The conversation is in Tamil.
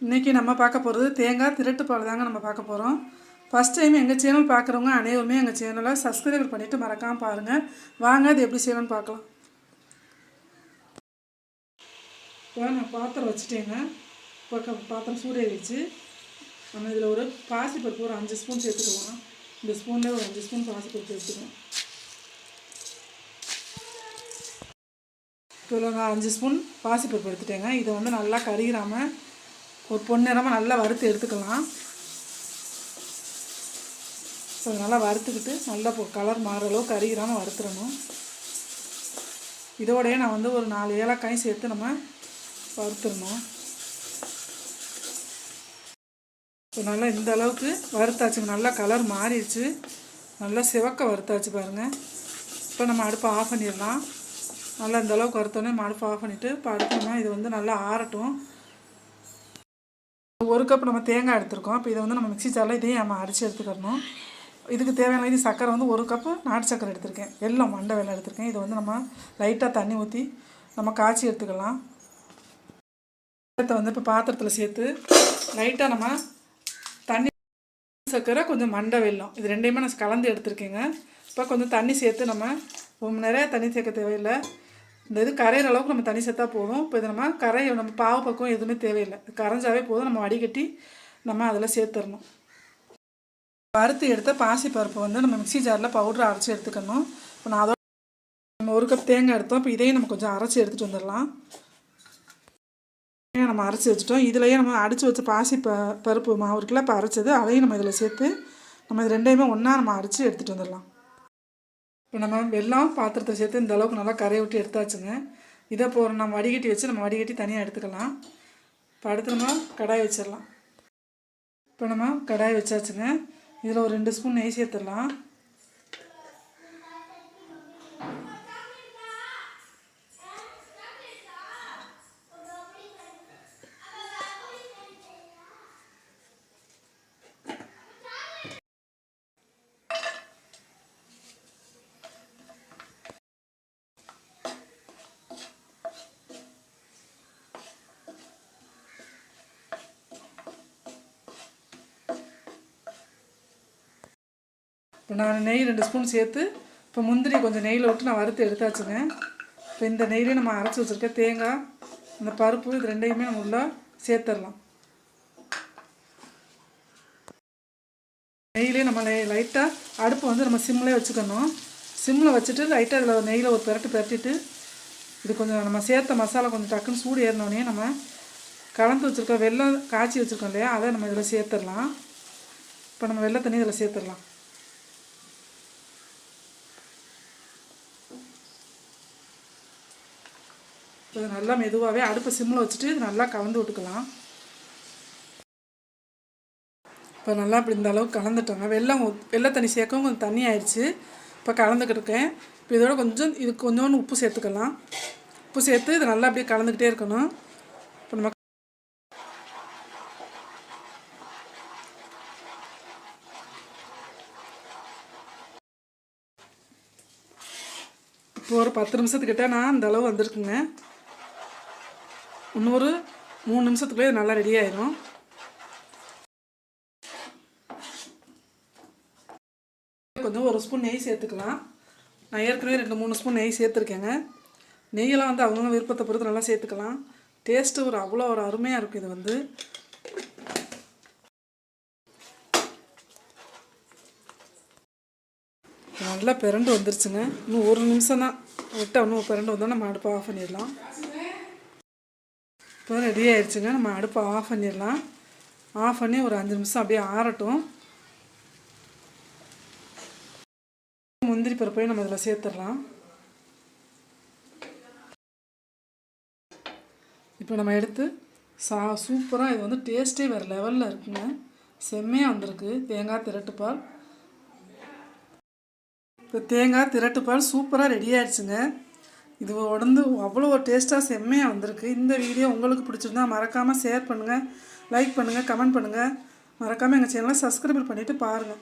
இன்றைக்கி நம்ம பார்க்க போகிறது தேங்காய் திரட்டு பால் தாங்க நம்ம பார்க்க போகிறோம் ஃபஸ்ட் டைம் எங்கள் சேனல் பார்க்குறவங்க அனைவருமே எங்கள் சேனலை சப்ஸ்கிரைப் பண்ணிவிட்டு மறக்காமல் பாருங்கள் வாங்க அது எப்படி செய்யணும்னு பார்க்கலாம். இப்போ நான் பாத்திரம் வச்சுட்டேங்க. இப்போ க- பாத்திரம் சூடேறிச்சு நம்ம இதில் ஒரு பாசிப்பருப்பு ஒரு அஞ்சு ஸ்பூன் சேர்த்துக்கலாம். இந்த ஸ்பூனில் ஒரு அஞ்சு ஸ்பூன் பாசிப்பருப்பு எடுத்துக்கலாம் இப்போ நான் அஞ்சு ஸ்பூன் பாசிப்பருப்பு எடுத்துட்டேங்க. இதை வந்து நல்லா கருகிறாமல் ஒரு பொன்னிறமாக நல்லா வறுத்து எடுத்துக்கலாம். ஸோ நல்லா வறுத்துக்கிட்டு நல்லா கலர் மாறுற அளவுக்கு கருகிராமல் வறுத்துடணும். இதோடய நான் வந்து ஒரு நாலு ஏலக்காயும் சேர்த்து நம்ம வறுத்துடணும். இப்போ நல்லா இந்த அளவுக்கு வறுத்தாச்சு. நல்லா கலர் மாறிடுச்சு. நல்லா சிவக்க வறுத்தாச்சு பாருங்கள் இப்போ நம்ம அடுப்பை ஆஃப் பண்ணிடலாம். நல்லா இந்த அளவுக்கு வறுத்தோடனே நம்ம அடுப்பை ஆஃப் பண்ணிவிட்டு இப்போ அடுத்து இது வந்து நல்லா ஆறட்டும். ஒரு கப் நம்ம தேங்காய் எடுத்துருக்கோம். இப்போ இதை வந்து நம்ம மிக்ஸி ஜாரில் இதையும் நம்ம அரைச்சி எடுத்துக்கணும் இதுக்கு தேவையான இது சக்கரை வந்து ஒரு கப்பு நாட்டு சக்கரை எடுத்திருக்கேன். வெள்ளம் மண்டை வெள்ளம் எடுத்திருக்கேன். இதை வந்து நம்ம லைட்டாக தண்ணி ஊற்றி நம்ம காய்ச்சி எடுத்துக்கலாம். வந்து இப்போ பாத்திரத்தில் சேர்த்து லைட்டாக நம்ம தண்ணி சக்கரை கொஞ்சம் மண்டை வெல்லம் இது ரெண்டையுமே நான் கலந்து எடுத்திருக்கேங்க. இப்போ கொஞ்சம் தண்ணி சேர்த்து நம்ம ரொம்ப தண்ணி சேர்க்க தேவையில்லை. இந்த இது கரையிற அளவுக்கு நம்ம தண்ணி சேர்த்தா போதும். இப்போ இது நம்ம கரையை நம்ம பாவு பக்கம் எதுவுமே தேவையில்லை. கரைஞ்சாவே போதும். நம்ம வடிகட்டி நம்ம அதில் சேர்த்துடணும் வறுத்து எடுத்த பாசி பருப்பு வந்து நம்ம மிக்ஸி ஜாரில் பவுடர் அரைச்சி எடுத்துக்கணும். இப்போ நான் அதோட நம்ம ஒரு கப் தேங்காய் எடுத்தோம். இப்போ இதையும் நம்ம கொஞ்சம் அரைச்சி எடுத்துகிட்டு வந்துடலாம். நம்ம அரைச்சி வச்சுட்டோம். இதுலேயே நம்ம அடித்து வச்ச பாசி ப பருப்பு மாவு இருக்குல்ல இப்போ அரைச்சது அதையும் நம்ம இதில் சேர்த்து நம்ம இது ரெண்டையுமே ஒன்றா நம்ம அரைச்சி எடுத்துகிட்டு வந்துடலாம். இப்போ நம்ம வெல்லம் பாத்திரத்தை சேர்த்து இந்த அளவுக்கு நல்லா கரையை விட்டு எடுத்தாச்சுங்க. இதை போகிற நம்ம வடிகட்டி வச்சு நம்ம வடிகட்டி தனியாக எடுத்துக்கலாம். இப்போ அடுத்து நம்ம கடாய் வச்சிடலாம். இப்போ நம்ம கடாய் வச்சாச்சுங்க. இதில் ஒரு ரெண்டு ஸ்பூன் நெய் சேர்த்துடலாம். இப்போ நான் நெய் ரெண்டு ஸ்பூன் சேர்த்து இப்போ முந்திரி கொஞ்சம் நெய்யில் விட்டு நான் வறுத்து எடுத்தாச்சுங்க. இப்போ இந்த நெய்லேயே நம்ம அரைச்சி வச்சுருக்க தேங்காய் இந்த பருப்பு இது ரெண்டையுமே நம்ம உள்ள சேர்த்துடலாம் நெய்யிலே நம்ம லைட்டாக அடுப்பை வந்து நம்ம சிம்லேயே வச்சுக்கணும். சிம்மில் வச்சுட்டு லைட்டாக இதில் நெய்யில் ஒரு பெரட்டு பெரட்டிட்டு இது கொஞ்சம் நம்ம சேர்த்த மசாலா கொஞ்சம் டக்குன்னு சூடு ஏறினோடனே நம்ம கலந்து வச்சுருக்க வெள்ளம் காய்ச்சி வச்சுருக்கோம் இல்லையா அதை நம்ம இதில் சேர்த்துடலாம் இப்போ நம்ம வெள்ளை தண்ணி இதில் சேர்த்துடலாம் இப்போ நல்லா மெதுவாகவே அடுப்பை சிம்மில் வச்சுட்டு இது நல்லா கலந்து விட்டுக்கலாம். இப்போ நல்லா இப்படி இந்த அளவுக்கு கலந்துட்டோங்க. வெள்ளம் வெள்ளை தண்ணி சேர்க்கவும் கொஞ்சம் தண்ணி ஆயிடுச்சு. இப்போ கலந்துக்கிட்டு இருக்கேன் இப்போ இதோட கொஞ்சம் இது கொஞ்சோண்டு உப்பு சேர்த்துக்கலாம். உப்பு சேர்த்து இது நல்லா அப்படியே கலந்துக்கிட்டே இருக்கணும். இப்போ நம்ம இப்போ ஒரு பத்து நிமிஷத்துக்கிட்ட நான் இந்த அளவு வந்திருக்குங்க. இன்னொரு மூணு நிமிஷத்துக்குள்ளே நல்லா ரெடி ஆயிடும் கொஞ்சம் ஒரு ஸ்பூன் நெய் சேர்த்துக்கலாம். நான் ஏற்கனவே ரெண்டு மூணு ஸ்பூன் நெய் சேர்த்துருக்கேங்க. நெய்யெல்லாம் வந்து அவங்கவுங்க விருப்பத்தை பொறுத்து நல்லா சேர்த்துக்கலாம். டேஸ்ட்டு ஒரு அவ்வளோ ஒரு அருமையாக இருக்கும் இது வந்து. நல்லா பிறண்டு வந்துருச்சுங்க. இன்னும் ஒரு நிமிஷம் தான் விட்டு இன்னும் பிறண்டு வந்தோன்னா நம்ம அடுப்பை ஆஃப் பண்ணிடலாம். இப்போ ரெடி ஆயிடுச்சுங்க நம்ம அடுப்பை ஆஃப் பண்ணிடலாம். ஆஃப் பண்ணி ஒரு அஞ்சு நிமிஷம் அப்படியே ஆறட்டும். முந்திரி பருப்பையும் நம்ம இதில் சேர்த்துடலாம். இப்போ நம்ம எடுத்து சா சூப்பராக இது வந்து டேஸ்ட்டே வேறு லெவலில் இருக்குங்க. செம்மையாக வந்திருக்கு. தேங்காய் திரட்டுப்பால் இப்போ தேங்காய் திரட்டுப்பால் சூப்பராக ரெடி ஆயிடுச்சுங்க இது உடந்து அவ்வளோ டேஸ்ட்டாக செம்மையாக வந்திருக்கு. இந்த வீடியோ உங்களுக்கு பிடிச்சிருந்தா மறக்காமல் ஷேர் பண்ணுங்கள் லைக் பண்ணுங்கள் கமெண்ட் பண்ணுங்கள் மறக்காமல் எங்கள் சேனலை சப்ஸ்கிரைப் பண்ணிவிட்டு பாருங்கள்